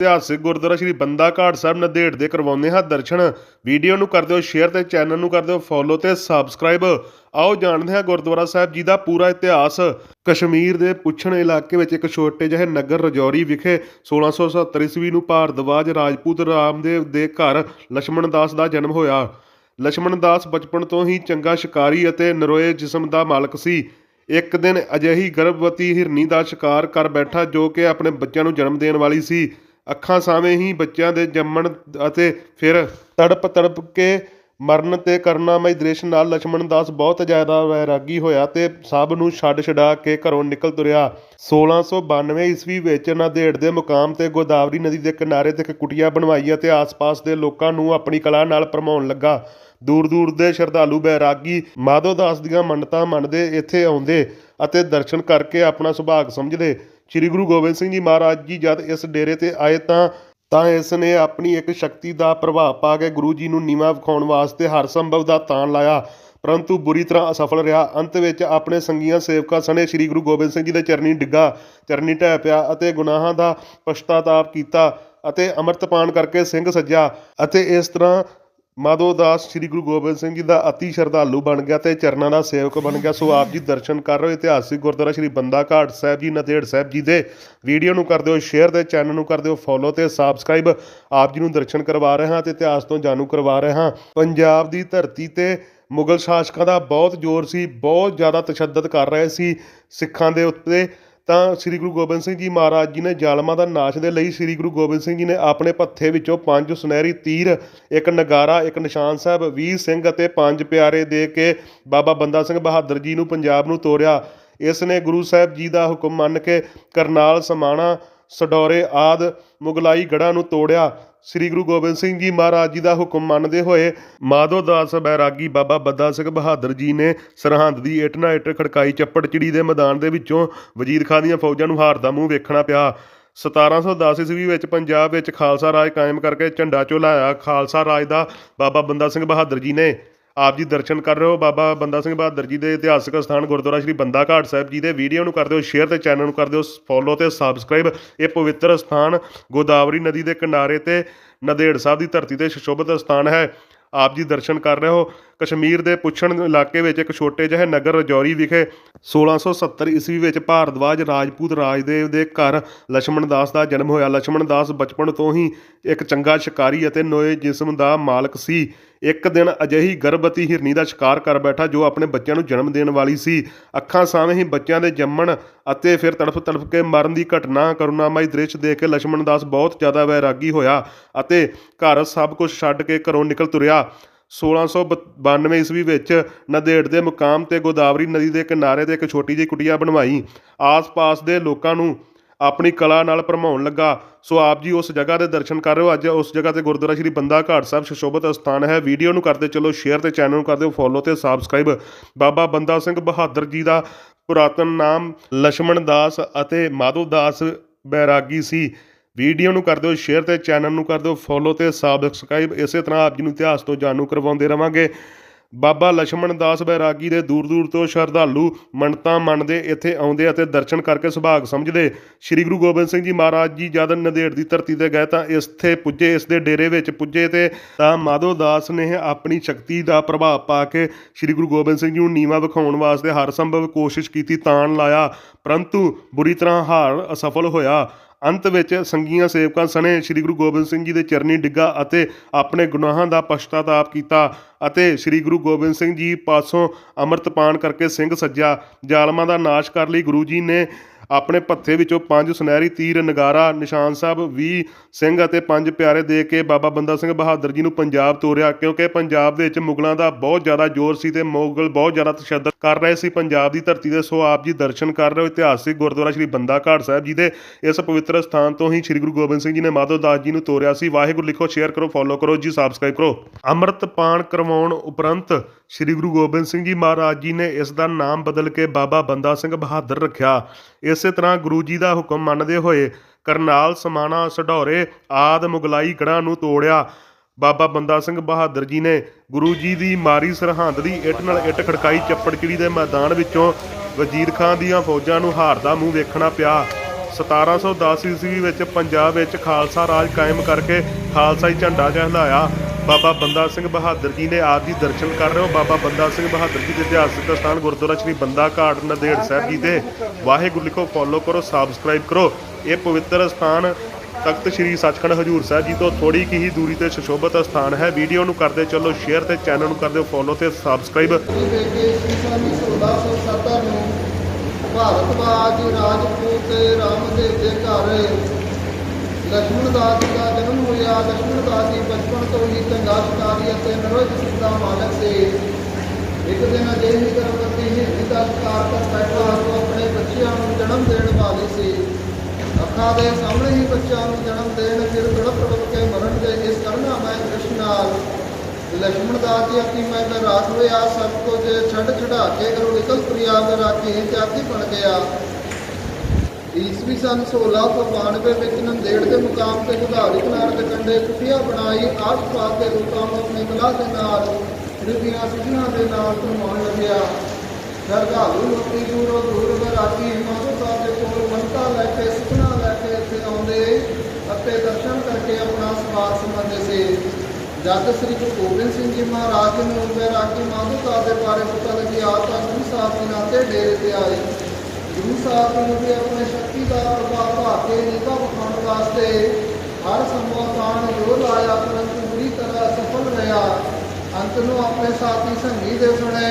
ਇਤਿਹਾਸਿਕ ਗੁਰਦੁਆਰਾ ਸ਼੍ਰੀ ਬੰਦਾ ਘਾਟ ਸਾਹਿਬ ਨਦੇੜ ਦੇ ਕਰਵਾਉਂਦੇ ਹਾਂ ਦਰਸ਼ਨ। ਵੀਡੀਓ ਨੂੰ ਕਰ ਦਿਓ ਸ਼ੇਅਰ ਤੇ ਚੈਨਲ ਨੂੰ ਕਰ ਦਿਓ ਫੋਲੋ ਤੇ ਸਬਸਕ੍ਰਾਈਬ ਆਓ ਜਾਣਦੇ ਹਾਂ ਗੁਰਦੁਆਰਾ ਸਾਹਿਬ ਜੀ ਦਾ ਪੂਰਾ ਇਤਿਹਾਸ। ਕਸ਼ਮੀਰ ਦੇ ਪੁੱਛਣ ਇਲਾਕੇ ਵਿੱਚ ਇੱਕ ਛੋਟੇ ਜਿਹੇ ਨਗਰ ਰਜੌਰੀ ਵਿਖੇ 1670 ਈਸਵੀ ਨੂੰ ਭਾਰਦਵਾਜ ਰਾਜਪੂਤ ਰਾਮਦੇਵ ਦੇ ਘਰ ਲక్ష్మణ ਦਾਸ ਦਾ ਜਨਮ ਹੋਇਆ। ਲక్ష్మణ ਦਾਸ ਬਚਪਨ ਤੋਂ ਹੀ ਚੰਗਾ ਸ਼ਿਕਾਰੀ ਅਤੇ ਨਰੋਏ ਜਿਸਮ ਦਾ ਮਾਲਕ ਸੀ। ਇੱਕ ਦਿਨ ਅਜਿਹੀ ਗਰਭਵਤੀ ਹਿਰਨੀ ਦਾ ਸ਼ਿਕਾਰ ਕਰ ਬੈਠਾ ਜੋ ਕਿ ਆਪਣੇ ਬੱਚਿਆਂ ਨੂੰ ਜਨਮ ਦੇਣ ਵਾਲੀ ਸੀ। ਅੱਖਾਂ ਸਾਹਮਣੇ ਹੀ ਬੱਚਿਆਂ ਦੇ ਜੰਮਣ ਅਤੇ ਫਿਰ ਤੜਪ ਤੜਪ ਕੇ ਮਰਨ 'ਤੇ ਕਰੁਣਾਮਈ ਦ੍ਰਿਸ਼ ਨਾਲ ਲਛਮਣ ਦਾਸ ਬਹੁਤ ਜ਼ਿਆਦਾ ਵੈਰਾਗੀ ਹੋਇਆ ਅਤੇ ਸਭ ਨੂੰ ਛੱਡ ਛਡਾ ਕੇ ਘਰੋਂ ਨਿਕਲ ਤੁਰਿਆ। 1692 ਈਸਵੀ ਵਿੱਚ ਨਾਂਦੇੜ ਦੇ ਮੁਕਾਮ ਤੇ ਗੋਦਾਵਰੀ ਨਦੀ ਦੇ ਕਿਨਾਰੇ ਤੇ ਇੱਕ ਕੁਟੀਆ ਬਣਵਾਈ ਅਤੇ ਆਸ-ਪਾਸ ਦੇ ਲੋਕਾਂ ਨੂੰ ਆਪਣੀ ਕਲਾ ਨਾਲ ਪ੍ਰਮਾਉਣ ਲੱਗਾ। ਦੂਰ-ਦੂਰ ਦੇ ਸ਼ਰਧਾਲੂ ਬੈਰਾਗੀ ਮਾਧੋ ਦਾਸ ਦੀਆਂ ਮੰਨਤਾਂ ਮੰਨਦੇ ਇੱਥੇ ਆਉਂਦੇ ਅਤੇ ਦਰਸ਼ਨ ਕਰਕੇ ਆਪਣਾ ਸੁਭਾਗ ਸਮਝਦੇ। ਸ੍ਰੀ ਗੁਰੂ ਗੋਬਿੰਦ ਸਿੰਘ ਜੀ ਮਹਾਰਾਜ ਜੀ ਜਦ ਇਸ ਡੇਰੇ ਤੇ ਆਏ ਤਾਂ ਤਾਂ ਇਸ ਨੇ ਆਪਣੀ ਇੱਕ ਸ਼ਕਤੀ ਦਾ ਪ੍ਰਭਾਵ ਪਾ ਕੇ ਗੁਰੂ ਜੀ ਨੂੰ ਨੀਵਾਂ ਵਿਖਾਉਣ ਵਾਸਤੇ ਹਰ ਸੰਭਵ ਦਾ ਤਾਣ ਲਾਇਆ। ਪਰੰਤੂ ਬੁਰੀ ਤਰ੍ਹਾਂ ਅਸਫਲ ਰਿਹਾ। ਅੰਤ ਵਿੱਚ ਆਪਣੇ ਸੰਗੀਆਂ ਸੇਵਕਾਂ ਸਣੇ ਸ੍ਰੀ ਗੁਰੂ ਗੋਬਿੰਦ ਸਿੰਘ ਜੀ ਦੇ ਚਰਨੀ ਡਿੱਗਾ, ਚਰਨੀ ਢਹਿ ਪਿਆ ਅਤੇ ਗੁਨਾਹਾਂ ਦਾ ਪਛਤਾਤਾਪ ਕੀਤਾ ਅਤੇ ਅੰਮ੍ਰਿਤਪਾਨ ਕਰਕੇ ਸਿੰਘ ਸੱਜਿਆ ਅਤੇ ਇਸ ਤਰ੍ਹਾਂ ਮਾਧੋ ਦਾਸ ਸ੍ਰੀ ਗੁਰੂ ਗੋਬਿੰਦ ਸਿੰਘ ਜੀ ਦਾ ਅਤੀ ਸ਼ਰਧਾਲੂ ਬਣ ਗਿਆ ਤੇ ਚਰਨਾਂ ਦਾ ਸੇਵਕ ਬਣ ਗਿਆ। ਸੋ ਆਪ ਜੀ ਦਰਸ਼ਨ ਕਰ ਰਹੇ ਹੋ ਇਤਿਹਾਸਿਕ ਗੁਰਦੁਆਰਾ ਸ੍ਰੀ ਬੰਦਾ ਘਾਟ ਸਾਹਿਬ ਜੀ ਨਦੇੜ ਸਾਹਿਬ ਜੀ ਦੇ। ਵੀਡੀਓ ਨੂੰ ਕਰ ਦਿਓ ਸ਼ੇਅਰ ਤੇ ਚੈਨਲ ਨੂੰ ਕਰ ਦਿਓ ਫੋਲੋ ਤੇ ਸਬਸਕ੍ਰਾਈਬ ਆਪ ਜੀ ਨੂੰ ਦਰਸ਼ਨ ਕਰਵਾ ਰਹੇ ਹਾਂ ਤੇ ਇਤਿਹਾਸ ਤੋਂ ਜਾਣੂ ਕਰਵਾ ਰਹੇ ਹਾਂ। ਪੰਜਾਬ ਦੀ ਧਰਤੀ ਤੇ ਮੁਗਲ ਸ਼ਾਸਕਾਂ ਦਾ ਬਹੁਤ ਜ਼ੋਰ ਸੀ, ਬਹੁਤ ਜ਼ਿਆਦਾ ਤਸ਼ੱਦਦ ਕਰ ਰਹੇ ਸੀ ਸਿੱਖਾਂ ਦੇ ਉੱਤੇ। ਤਾਂ ਸ੍ਰੀ ਗੁਰੂ ਗੋਬਿੰਦ ਸਿੰਘ ਜੀ ਮਹਾਰਾਜ ਜੀ ਨੇ ਜ਼ਾਲਮਾਂ ਦਾ ਨਾਸ਼ ਦੇ ਲਈ ਸ੍ਰੀ ਗੁਰੂ ਗੋਬਿੰਦ ਸਿੰਘ ਜੀ ਨੇ ਆਪਣੇ ਪੱਥੇ ਵਿੱਚੋਂ ਪੰਜ ਸੁਨਹਿਰੀ ਤੀਰ, ਇੱਕ ਨਗਾਰਾ, ਇੱਕ ਨਿਸ਼ਾਨ ਸਾਹਿਬ 20 ਸਿੰਘ ਅਤੇ ਪੰਜ ਪਿਆਰੇ ਦੇ ਕੇ ਬਾਬਾ ਬੰਦਾ ਸਿੰਘ ਬਹਾਦਰ ਜੀ ਨੂੰ ਪੰਜਾਬ ਨੂੰ ਤੋਰਿਆ। ਇਸ ਨੇ ਗੁਰੂ ਸਾਹਿਬ ਜੀ ਦਾ ਹੁਕਮ ਮੰਨ ਕੇ ਕਰਨਾਲ, ਸਮਾਣਾ, ਸਡੌਰੇ ਆਦ ਮੁਗਲਾਈ ਗੜ੍ਹਾਂ ਨੂੰ ਤੋੜਿਆ। ਸ੍ਰੀ ਗੁਰੂ ਗੋਬਿੰਦ ਸਿੰਘ ਜੀ ਮਹਾਰਾਜ ਜੀ ਦਾ ਹੁਕਮ ਮੰਨਦੇ ਹੋਏ ਮਾਧੋ ਦਾਸ ਬੈਰਾਗੀ ਬਾਬਾ ਬੱਦਾ ਸਿੰਘ ਬਹਾਦਰ ਜੀ ਨੇ ਸਰਹੰਦ ਦੀ ਇੱਟ ਨਾਲ ਇੱਟ ਖੜਕਾਈ ਚੱਪੜਚਿੜੀ ਦੇ ਮੈਦਾਨ ਦੇ ਵਿੱਚੋਂ ਵਜ਼ੀਰ ਖਾਨ ਦੀਆਂ ਫੌਜਾਂ ਨੂੰ ਹਾਰ ਦਾ ਮੂੰਹ ਵੇਖਣਾ ਪਿਆ। 1710 ਈਸਵੀ ਵਿੱਚ ਪੰਜਾਬ ਵਿੱਚ ਖਾਲਸਾ ਰਾਜ ਕਾਇਮ ਕਰਕੇ ਝੰਡਾ ਝੁਲਾਇਆ। ਖਾਲਸਾ ਰਾਜ ਦਾ ਬਾਬਾ ਬੰਦਾ ਸਿੰਘ ਬਹਾਦਰ ਜੀ ਨੇ ਆਪ ਜੀ ਦਰਸ਼ਨ ਕਰ ਰਹੇ ਹੋ ਬਾਬਾ ਬੰਦਾ ਸਿੰਘ ਬਹਾਦਰ ਜੀ ਦੇ ਇਤਿਹਾਸਕ ਸਥਾਨ ਗੁਰਦੁਆਰਾ ਸ੍ਰੀ ਬੰਦਾ ਘਾਟ ਸਾਹਿਬ ਜੀ ਦੇ। ਵੀਡੀਓ ਨੂੰ ਕਰ ਦਿਓ ਸ਼ੇਅਰ ਤੇ ਚੈਨਲ ਨੂੰ ਕਰ ਦਿਓ ਫੋਲੋ ਤੇ ਸਬਸਕ੍ਰਾਈਬ ਇਹ ਪਵਿੱਤਰ ਸਥਾਨ ਗੋਦਾਵਰੀ ਨਦੀ ਦੇ ਕਿਨਾਰੇ ਤੇ ਨਦੇੜ ਸਾਹਿਬ ਦੀ ਧਰਤੀ ਤੇ ਸ਼ੋਭਤ ਸਥਾਨ ਹੈ। ਆਪ ਜੀ ਦਰਸ਼ਨ ਕਰ ਰਹੇ ਹੋ। ਕਸ਼ਮੀਰ ਦੇ ਪੁੱਛਣ ਇਲਾਕੇ ਵਿੱਚ ਇੱਕ ਛੋਟੇ ਜਿਹੇ ਨਗਰ ਰਜੌਰੀ ਵਿਖੇ 1670 ਈਸਵੀ ਵਿੱਚ ਭਾਰਦਵਾਜ ਰਾਜਪੂਤ ਰਾਜਦੇਵ ਦੇ ਘਰ ਲక్ష్మణ ਦਾਸ ਦਾ ਜਨਮ ਹੋਇਆ। ਲక్ష్మణ ਦਾਸ ਬਚਪਨ ਤੋਂ ਹੀ ਇੱਕ ਚੰਗਾ ਸ਼ਿਕਾਰੀ ਅਤੇ ਨੋਏ ਜਿਸਮ ਦਾ ਮਾਲਕ ਸੀ। ਇੱਕ ਦਿਨ ਅਜਿਹੀ ਗਰਭਵਤੀ ਹਿਰਨੀ ਦਾ ਸ਼ਿਕਾਰ ਕਰ ਬੈਠਾ ਜੋ ਆਪਣੇ ਬੱਚਿਆਂ ਨੂੰ ਜਨਮ ਦੇਣ ਵਾਲੀ ਸੀ। ਅੱਖਾਂ ਸਾਹਮਣੇ ਹੀ ਬੱਚਿਆਂ ਦੇ ਜੰਮਣ ਅਤੇ ਫਿਰ ਤੜਫ ਤੜਫ ਕੇ ਮਰਨ ਦੀ ਘਟਨਾ ਕਰੁਣਾਮਈ ਦ੍ਰਿਸ਼ ਦੇਖ ਕੇ ਲక్ష్మణ ਦਾਸ ਬਹੁਤ ਜ਼ਿਆਦਾ ਵੈਰਾਗੀ ਹੋਇਆ ਅਤੇ ਘਰ ਸਭ ਕੁਝ ਛੱਡ ਕੇ ਘਰੋਂ ਨਿਕਲ ਤੁਰਿਆ। 1692 ਈਸਵੀ ਵਿੱਚ ਨਦੇੜ ਦੇ ਮੁਕਾਮ ਤੇ ਗੋਦਾਵਰੀ ਨਦੀ ਦੇ ਕਿਨਾਰੇ ਤੇ ਇੱਕ ਛੋਟੀ ਜਿਹੀ ਕੁਟੀਆ ਬਣਵਾਈ। ਆਸ-ਪਾਸ ਦੇ ਲੋਕਾਂ ਨੂੰ ਆਪਣੀ ਕਲਾ ਨਾਲ ਭਰਮਾਉਣ ਲੱਗਾ। ਸੋ ਆਪ ਜੀ ਉਸ ਜਗ੍ਹਾ ਦੇ ਦਰਸ਼ਨ ਕਰ ਰਹੇ ਹੋ। ਅੱਜ ਉਸ ਜਗ੍ਹਾ ਤੇ ਗੁਰਦੁਆਰਾ ਸ਼੍ਰੀ ਬੰਦਾ ਘਾਟ ਸਾਹਿਬ ਸ਼ਸ਼ੋਭਤ ਸਥਾਨ ਹੈ। ਵੀਡੀਓ ਨੂੰ ਕਰਦੇ ਚਲੋ ਸ਼ੇਅਰ ਤੇ ਚੈਨਲ ਨੂੰ ਕਰਦੇ ਹੋ ਫੋਲੋ ਤੇ ਸਬਸਕ੍ਰਾਈਬ ਬਾਬਾ ਬੰਦਾ ਸਿੰਘ ਬਹਾਦਰ ਜੀ ਦਾ ਪੁਰਾਤਨ ਨਾਮ ਲక్ష్మణ ਦਾਸ ਅਤੇ ਮਾਧੋ ਦਾਸ ਬੈਰਾਗੀ ਸੀ। ਵੀਡੀਓ ਨੂੰ ਕਰ ਦਿਓ ਸ਼ੇਅਰ ਤੇ ਚੈਨਲ ਨੂੰ ਕਰ ਦਿਓ ਫੋਲੋ ਤੇ ਸਬਸਕ੍ਰਾਈਬ ਇਸੇ ਤਰ੍ਹਾਂ ਆਪ ਜੀ ਨੂੰ ਇਤਿਹਾਸ ਤੋਂ ਜਾਣੂ ਕਰਵਾਉਂਦੇ ਰਵਾਂਗੇ। ਬਾਬਾ ਲਛਮਣ ਦਾਸ ਬੈਰਾਗੀ ਦੇ ਦੂਰ ਦੂਰ ਤੋਂ ਸ਼ਰਧਾਲੂ ਮੰਨਤਾਂ ਮੰਨਦੇ, ਇੱਥੇ ਆਉਂਦੇ ਅਤੇ ਦਰਸ਼ਨ ਕਰਕੇ ਸੁਭਾਗ ਸਮਝਦੇ। ਸ੍ਰੀ ਗੁਰੂ ਗੋਬਿੰਦ ਸਿੰਘ ਜੀ ਮਹਾਰਾਜ ਜੀ ਜਦ ਨਦੇੜ ਦੀ ਧਰਤੀ ਤੇ ਗਏ ਤਾਂ ਇੱਥੇ ਪੁੱਜੇ ਇਸ ਦੇ ਡੇਰੇ ਵਿੱਚ ਪੁੱਜੇ ਤੇ ਤਾਂ ਮਾਧੋ ਦਾਸ ਨੇ ਆਪਣੀ ਸ਼ਕਤੀ ਦਾ ਪ੍ਰਭਾਵ ਪਾ ਕੇ ਸ੍ਰੀ ਗੁਰੂ ਗੋਬਿੰਦ ਸਿੰਘ ਜੀ ਨੂੰ ਨੀਵਾ ਵਿਖਾਉਣ ਵਾਸਤੇ ਹਰ ਸੰਭਵ ਕੋਸ਼ਿਸ਼ ਕੀਤੀ, ਤਾਣ ਲਾਇਆ। ਪਰੰਤੂ ਬੁਰੀ ਤਰ੍ਹਾਂ ਹਾਰ ਅਸਫਲ ਹੋਇਆ। ਅੰਤ ਵਿੱਚ ਸੰਗੀਆਂ ਸੇਵਕਾਂ ਸਣੇ ਸ੍ਰੀ ਗੁਰੂ ਗੋਬਿੰਦ ਸਿੰਘ ਜੀ ਦੇ ਚਰਨੀ ਡਿੱਗਾ ਅਤੇ ਆਪਣੇ ਗੁਨਾਹਾਂ ਦਾ ਪਛਤਾਤਾਪ ਕੀਤਾ ਅਤੇ ਸ੍ਰੀ ਗੁਰੂ ਗੋਬਿੰਦ ਸਿੰਘ ਜੀ ਪਾਸੋਂ ਅੰਮ੍ਰਿਤਪਾਨ ਕਰਕੇ ਸਿੰਘ ਸੱਜਿਆ, ਜ਼ਾਲਮਾਂ ਦਾ ਨਾਸ਼ ਕਰ ਲਈ, ਗੁਰੂ ਜੀ ਨੇ ਆਪਣੇ ਪੱਥੇ ਵਿੱਚੋਂ ਪੰਜ ਸੁਨਹਿਰੀ ਤੀਰ, ਨਗਾਰਾ, ਨਿਸ਼ਾਨ ਸਾਹਿਬ 20 ਸਿੰਘ ਅਤੇ ਪੰਜ ਪਿਆਰੇ ਦੇ ਕੇ ਬਾਬਾ ਬੰਦਾ ਸਿੰਘ ਬਹਾਦਰ ਜੀ ਨੂੰ ਪੰਜਾਬ ਤੋਰਿਆ, ਕਿਉਂਕਿ ਪੰਜਾਬ ਦੇ ਵਿੱਚ ਮੁਗਲਾਂ ਦਾ ਬਹੁਤ ਜ਼ਿਆਦਾ ਜ਼ੋਰ ਸੀ ਤੇ ਮੁਗਲ ਬਹੁਤ ਜ਼ਿਆਦਾ ਤਸ਼ੱਦਦ ਕਰ ਰਹੇ ਸੀ। ਪੰਜਾਬ ਦੀ ਧਰਤੀ ਦੇ ਸੋ ਆਪ ਜੀ ਦਰਸ਼ਨ ਕਰ ਰਹੇ ਹੋ, ਇਤਿਹਾਸਿਕ ਗੁਰਦੁਆਰਾ ਸ੍ਰੀ ਬੰਦਾ ਘਾਟ ਸਾਹਿਬ ਜੀ ਦੇ ਇਸ ਪਵਿੱਤਰ ਸਥਾਨ ਤੋਂ ਹੀ ਸ੍ਰੀ ਗੁਰੂ ਗੋਬਿੰਦ ਸਿੰਘ ਜੀ ਨੇ ਮਾਧੋ ਦਾਸ ਜੀ ਨੂੰ ਤੋਰਿਆ ਸੀ। ਵਾਹਿਗੁਰੂ, ਲਿਖੋ, ਸ਼ੇਅਰ ਕਰੋ ਫੋਲੋ ਕਰੋ ਜੀ ਸਬਸਕ੍ਰਾਈਬ ਕਰੋ। ਅੰਮ੍ਰਿਤ ਪਾਨ ਕਰਵਾਉਣ ਉਪਰੰਤ ਸ੍ਰੀ ਗੁਰੂ ਗੋਬਿੰਦ ਸਿੰਘ ਜੀ ਮਹਾਰਾਜ ਜੀ ਨੇ ਇਸ ਦਾ ਨਾਮ ਬਦਲ ਕੇ ਬਾਬਾ ਬੰਦਾ ਸਿੰਘ ਬਹਾਦਰ ਰੱਖਿਆ। ਇਸੇ ਤਰ੍ਹਾਂ ਗੁਰੂ ਜੀ ਦਾ ਹੁਕਮ ਮੰਨਦੇ ਹੋਏ ਕਰਨਾਲ, ਸਮਾਣਾ, ਸਢੌਰੇ ਆਦ ਮੁਗਲਾਈ ਗੜ੍ਹਾਂ ਨੂੰ ਤੋੜਿਆ। ਬਾਬਾ ਬੰਦਾ ਸਿੰਘ ਬਹਾਦਰ ਜੀ ਨੇ ਗੁਰੂ ਜੀ ਦੀ ਮਾਰੀ ਸਰਹੰਦ ਦੀ ਇੱਟ ਨਾਲ ਇੱਟ ਖੜਕਾਈ ਚੱਪੜਚਿੜੀ ਦੇ ਮੈਦਾਨ ਵਿੱਚੋਂ ਵਜ਼ੀਰ ਖਾਨ ਦੀਆਂ ਫੌਜਾਂ ਨੂੰ ਹਾਰ ਦਾ ਮੂੰਹ ਵੇਖਣਾ ਪਿਆ। 1710 ਈਸਵੀ ਵਿੱਚ ਪੰਜਾਬ ਵਿੱਚ ਖਾਲਸਾ ਰਾਜ ਕਾਇਮ ਕਰਕੇ ਖਾਲਸਾਈ ਝੰਡਾ ਚਹਿਲਾਇਆ ਬਾਬਾ ਬੰਦਾ ਸਿੰਘ ਬਹਾਦਰ ਜੀ ਨੇ ਆਪ ਜੀ ਦਰਸ਼ਨ ਕਰ ਰਹੇ ਹੋ। ਬਾਬਾ ਬੰਦਾ ਸਿੰਘ ਬਹਾਦਰ ਜੀ ਦੇ ਇਤਿਹਾਸਿਕ ਸਥਾਨ ਗੁਰਦੁਆਰਾ ਸ੍ਰੀ ਬੰਦਾ ਘਾਟ ਨੰਦੇੜ ਸਾਹਿਬ ਜੀ ਦੇ। ਵਾਹਿਗੁਰੂ ਲਿਖੋ, ਫੋਲੋ ਕਰੋ ਸਬਸਕ੍ਰਾਈਬ ਕਰੋ। ਇਹ ਪਵਿੱਤਰ ਸਥਾਨ ਤਖਤ ਸ੍ਰੀ ਸੱਚਖੰਡ ਹਜੂਰ ਸਾਹਿਬ ਜੀ ਤੋਂ ਥੋੜੀ ਕੀ ਹੀ ਦੂਰੀ ਤੇ ਸੁਸ਼ੋਭਿਤ ਸਥਾਨ ਹੈ। ਵੀਡੀਓ ਨੂੰ ਕਰਦੇ ਚੱਲੋ ਸ਼ੇਅਰ ਤੇ ਚੈਨਲ ਨੂੰ ਕਰਦੇ ਫੋਲੋ ਤੇ ਸਬਸਕ੍ਰਾਈਬ ਭਾਰਤਵਾਜ ਰਾਜਪੂਤ ਰਾਮ ਦੇ ਦੇ ਘਰ ਲਖਮਣ ਦਾਸ ਦਾ ਜਨਮ ਹੋਇਆ। ਲਖਮਣ ਦਾਸ ਜੀ ਬਚਪਨ ਤੋਂ ਹੀ ਚੰਗਾ ਸ਼ਿਕਾਰੀ ਅਤੇ ਨਰੋਜ ਦਾ ਮਾਲਕ ਸੀ। ਇੱਕ ਦਿਨ ਅਜੇ ਹੀ ਕਰਮਤੀ ਹਿਰਦੀ ਦਾ ਸਤਕਾਰ ਕਰ ਬੈਠਾ ਉਹ ਆਪਣੇ ਬੱਚਿਆਂ ਨੂੰ ਜਨਮ ਦੇਣ ਵਾਲੀ ਸੀ। ਅੱਖਾਂ ਦੇ ਸਾਹਮਣੇ ਹੀ ਬੱਚਿਆਂ ਨੂੰ ਜਨਮ ਦੇਣ ਫਿਰ ਤੜਪ ਤੜਪ ਕੇ ਮਰਨ ਦੇ ਇਸ ਕਰਨਾ ਮੈਂ ਕ੍ਰਿਸ਼ਨ ਨਾਲ ਲਖਮਣ ਦਾਸ ਜੀ ਆਪਣੀ ਮੈਂ ਦਾ ਰਾਤ ਹੋਇਆ ਸਭ ਕੁਝ ਛੱਡ ਛਡਾ ਕੇ ਘਰੋਂ ਨਿਕਲ ਤੁਰਿਆ ਮੇਰਾ ਕੀ ਤਿਆਗੀ ਬਣ ਗਿਆ। ਈਸਵੀ ਸਨ 1692 ਵਿੱਚ ਨੰਦੇੜ ਦੇ ਮੁਕਾਮ ਤੇ ਗੁਦਾਵਰੀ ਕਿਨਾਰੇ ਦੇ ਕੰਢੇ ਕੁਟੀਆ ਬਣਾਈ ਆਸ-ਪਾਸ ਦੇ ਲੋਕਾਂ ਨੂੰ ਆਪਣੀ ਕਲਾ ਦੇ ਨਾਲ ਰਿਧੀਆਂ ਸਿੱਧੀਆਂ ਦੇ ਨਾਲ ਘੁਮਾਉਣ ਲੱਗਿਆ। ਸ਼ਰਧਾਲੂ ਲੋਕੀ ਦੂਰੋਂ ਦੂਰ ਬਰਾਤੀ ਮਾਧੋ ਸਾਹਿਬ ਦੇ ਕੋਲ ਮੰਤਾ ਲੈ ਕੇ ਸੁਖਨਾ ਲੈ ਕੇ ਇੱਥੇ ਆਉਂਦੇ ਅਤੇ ਦਰਸ਼ਨ ਕਰਕੇ ਆਪਣਾ ਸਵਾਰ ਸਮਝਦੇ ਸੀ। ਜਦ ਸ੍ਰੀ ਗੁਰੂ ਗੋਬਿੰਦ ਸਿੰਘ ਜੀ ਮਹਾਰਾਜ ਨੂੰ ਬੈਰਾਗੀ ਮਾਧੋ ਸਾਹਿਬ ਦੇ ਬਾਰੇ ਪਤਾ ਲੱਗਿਆ ਤਾਂ ਗੁਰੂ ਸਾਹਿਬ ਦੇ ਨਾਤੇ ਡੇਰੇ ਤੇ ਆਏ। ਗੁਰੂ ਸਾਹਿਬ ਨੂੰ ਵੀ ਆਪਣੇ ਸ਼ਕਤੀ ਦਾ ਪ੍ਰਭਾਵ ਪਾ ਕੇ ਨੀਤਾ ਵਿਖਾਉਣ ਵਾਸਤੇ ਹਰ ਸੰਭਵ ਤਾਣ ਜੋ ਲਾਇਆ, ਪਰੰਤੂ ਪੂਰੀ ਤਰ੍ਹਾਂ ਸਫਲ ਰਿਹਾ। ਅੰਤ ਨੂੰ ਆਪਣੇ ਸਾਥੀ ਸੰਗੀ ਦੇ ਸੁਣੇ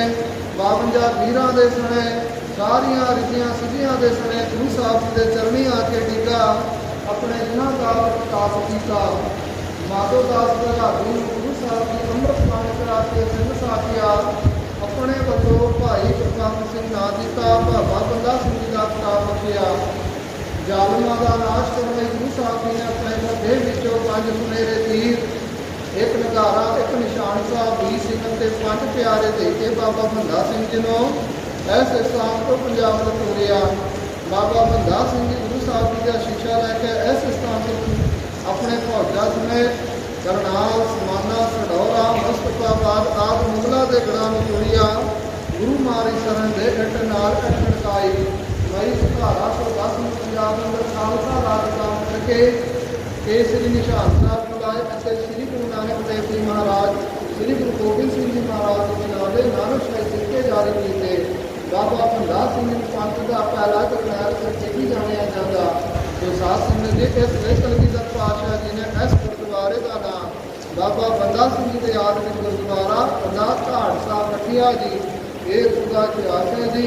52 ਵੀਰਾਂ ਦੇ ਸੁਣੇ, ਸਾਰੀਆਂ ਰਿਧੀਆਂ ਸਿੱਧੀਆਂ ਦੇ ਸੁਣੇ, ਗੁਰੂ ਸਾਹਿਬ ਜੀ ਦੇ ਚਰਨੀ ਆ ਕੇ ਡਿੱਗਾ, ਆਪਣੇ ਜਿਨ੍ਹਾਂ ਦਾ ਪ੍ਰਕਾਸ਼ ਕੀਤਾ। ਮਾਧੋ ਦਾਸ ਬਹਾਦੁਰ ਨੂੰ ਗੁਰੂ ਸਾਹਿਬ ਜੀ ਅੰਮ੍ਰਿਤ ਪਾਣੀ ਕਰਾ ਕੇ ਸਿੰਘ ਸਾਥੀਆ ਆਪਣੇ ਵੱਲੋਂ ਭਾਈ ਗੁਰਬਖਸ਼ ਸਿੰਘ ਨਾਂ ਦਿੱਤਾ, ਬਾਬਾ ਬੰਦਾ ਸਿੰਘ ਜੀ ਦਾ ਖਿਤਾਬ ਬਖਸ਼ਿਆ ਜ਼ਾਲਮਾਂ ਦਾ ਨਾਸ਼ ਕਰਨ ਲਈ ਗੁਰੂ ਸਾਹਿਬ ਜੀ ਨੇ ਆਪਣੇ ਮੱਥੇ ਵਿੱਚੋਂ ਪੰਜ ਸੁਨਹਿਰੇ ਤੀਰ, ਇੱਕ ਨਗਾਰਾ, ਇੱਕ ਨਿਸ਼ਾਨ ਸਾਹਿਬ ਵੀ ਸਿੰਘ ਤੇ ਪੰਜ ਪਿਆਰੇ ਦੇ ਕੇ ਬਾਬਾ ਬੰਦਾ ਸਿੰਘ ਜੀ ਨੂੰ ਐਸੇ ਸਥਾਨ ਤੋਂ ਪੰਜਾਬ ਨੂੰ ਤੋਰਿਆ। ਬਾਬਾ ਬੰਦਾ ਸਿੰਘ ਜੀ ਗੁਰੂ ਸਾਹਿਬ ਜੀ ਦਾ ਸ਼ਿਕਸ਼ਾ ਲੈ ਕੇ ਐਸੇ ਸਥਾਨ ਤੋਂ ਆਪਣੇ ਫੌਜਾਂ ਸਮੇਤ ਕਰਨਾਲ, ਸਮਾਨਾ ਸਡੌਰਾ ਮੁਸਤਫਾਬਾਦ ਆਦਿ ਮੁਗਲਾਂ ਦੇ ਗੜਾਂ ਨੂੰ ਤੋੜਿਆ ਗੁਰੂ ਮਾਰੀ ਸ਼ਰਨ ਦੇ ਘਟ ਨਾਲ ਘਟਕਾਈ ਮਈ ਸੁਧਾਰਾ ਤੋਂ 10 ਪੰਜਾਬ ਅੰਦਰ ਖਾਲਸਾ ਰਾਜ ਕਾਇਮ ਕਰਕੇ ਕੇਸਰੀ ਨਿਸ਼ਾਨ ਸਾਹਿਬ ਬੁਲਾਏ ਅਤੇ ਸ੍ਰੀ ਗੁਰੂ ਨਾਨਕ ਦੇਵ ਜੀ ਮਹਾਰਾਜ, ਸ੍ਰੀ ਗੁਰੂ ਗੋਬਿੰਦ ਸਿੰਘ ਜੀ ਮਹਾਰਾਜ ਦੇ ਨਾਮ ਦੇ ਨਾਨਕ ਸ਼ਾਹੀ ਸਿੱਕੇ ਜਾਰੀ ਕੀਤੇ। ਬਾਬਾ ਭੰਡਾ ਸਿੰਘ ਜੀ ਪੰਥ ਦਾ ਪਹਿਲਾ ਕਰਨਾਲ ਸੱਚੇ ਵੀ ਜਾਣਿਆ ਜਾਂਦਾ। ਜੋ ਸਾਧ ਸਿੰਘ ਜੀ ਇਸ ਵੇਕਲ ਦੀ ਦਤ ਪਾਸ਼ਾ ਜੀ ਨੇ ਇਸ ਗੁਰਦੁਆਰੇ ਦਾ ਨਾਮ ਬਾਬਾ ਸਿੰਘ ਜੀ ਦੇ ਯਾਦ ਵਿੱਚ ਗੁਰਦੁਆਰਾ ਬੰਦਾ ਘਾਟ ਸਾਹਿਬ ਰੱਖਿਆ ਜੀ। ਇਹ ਖੁਦਾ ਇਤਿਹਾਸ ਹੈ ਜੀ,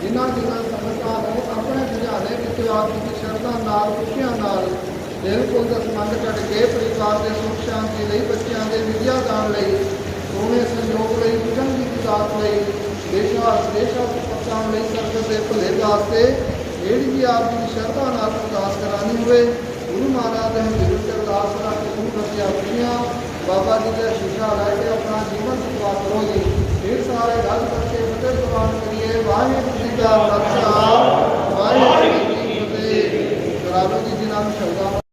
ਜਿਨ੍ਹਾਂ ਜਿਨ੍ਹਾਂ ਸੰਗਤਾਂ ਨੂੰ ਆਪਣੇ ਬੁਝਾਣੇ ਵਿੱਚ ਆਪ ਦੀ ਸ਼ਰਧਾ ਨਾਲ, ਖੁਸ਼ੀਆਂ ਨਾਲ ਦਿਲ ਕੋਲ ਦਾ ਸੰਬੰਧ ਕੱਢ ਕੇ ਪਰਿਵਾਰ ਦੇ ਸੁਖ ਸ਼ਾਂਤੀ ਲਈ, ਬੱਚਿਆਂ ਦੇ ਵਿਦਿਆ ਦਾਨ ਲਈ ਸੋਹਣੇ ਸੰਯੋਗ ਲਈ ਭੁਜਨ ਦੀ ਦਾਤ ਲਈ, ਦੇਸ਼ਾਂ ਦੇਸ਼ਾਂ ਤੋਂ ਪਛਾਣ ਲਈ ਸਰਕਤ ਦੇ ਭਲੇ ਵਾਸਤੇ ਜਿਹੜੀ ਵੀ ਆਪ ਦੀ ਸ਼ਰਧਾ ਨਾਲ ਅਰਦਾਸ ਕਰਾਣੀ ਹੋਵੇ, ਗੁਰੂ ਮਹਾਰਾਜ ਦੇ ਹਜ਼ੂਰ ਤੇ ਅਰਦਾਸ ਕਰਾ ਕੇ ਗੁਰੂ ਬੱਚਿਆਂ ਖੁਸ਼ੀਆਂ ਬਾਬਾ ਜੀ ਦਾ ਸ਼ੀਸ਼ਾ ਲੈ ਕੇ ਆਪਣਾ ਜੀਵਨ ਸੁਖਾ ਕਰੋ ਜੀ ਇਹ ਸਾਰੇ ਗੱਲ ਕਰਕੇ ਫਤਿਹ ਪ੍ਰਵਾਨ ਕਰੀਏ। ਵਾਹਿਗੁਰੂ ਜੀ ਦਾ ਖਾਲਸਾ, ਵਾਹਿਗੁਰੂ ਜੀ ਕੀ ਫਤਿਹ। ਕਰਾਲੋ ਜੀ